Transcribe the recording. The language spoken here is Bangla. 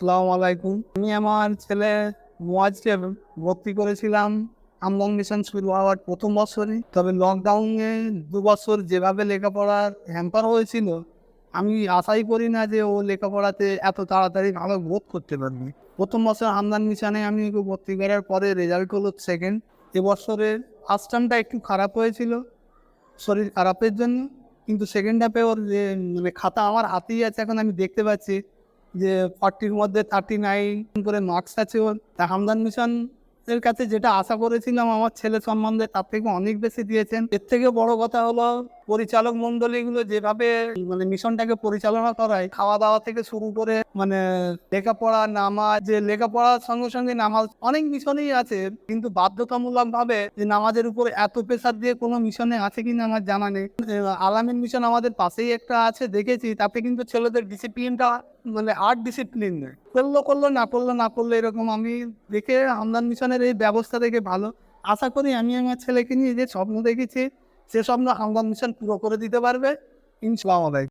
সালাম আলাইকুম। আমি আমার ছেলে মোয়াজকে ভর্তি করেছিলাম। আমলং মিশন শুরু হওয়ার প্রথম বছরই তবে লকডাউনে দু বছর যেভাবে লেখাপড়ার হ্যাম্পার হয়েছিল, আমি আশাই করি না যে ও লেখাপড়াতে এত তাড়াতাড়ি ভালো গ্রোথ করতে পারবে। প্রথম বছর আমদান মিশনে আমি ওকে ভর্তি করার পরে রেজাল্ট হলো সেকেন্ড এবছরের ফার্স্ট টার্মটা একটু খারাপ হয়েছিল, শরীর খারাপের জন্য। কিন্তু সেকেন্ড হাফে ওর যে মানে খাতা আমার হাতেই আছে, এখন আমি দেখতে পাচ্ছি। যে ফর্টির মধ্যে থার্টি নাইন করে মার্কস আছে তা হামদান মিশন এর কাছে যেটা আশা করেছিলাম আমার ছেলে সম্বন্ধে, তার থেকে অনেক বেশি দিয়েছেন। এর থেকে বড় কথা হলো পরিচালক মন্ডলীগুলো যেভাবে মানে মিশনটাকে পরিচালনা করায় খাওয়া দাওয়া থেকে শুরু করে মানে লেখাপড়া নামাজ, যে লেখাপড়ার সঙ্গে সঙ্গে নামাজ, অনেক মিশনেই আছে। কিন্তু বাধ্যতামূলক ভাবে যে নামাজের উপর এত প্রেশার দিয়ে কোনো মিশনে আছে কিনা আমার জানা নেই। আলামিন মিশন আমাদের পাশেই একটা আছে, দেখেছি। তাতে কিন্তু ছেলেদের ডিসিপ্লিনটা মানে আর্ট ডিসিপ্লিন করল করল, না করল না করল এরকম আমি দেখে আমদান মিশনের এই ব্যবস্থা দেখে ভালো। আশা করি আমি আমার ছেলেকে নিয়ে যে স্বপ্ন দেখেছি সে স্বপ্ন আমদান মিশন পুরো করে দিতে পারবে। ইনশাল্লাহ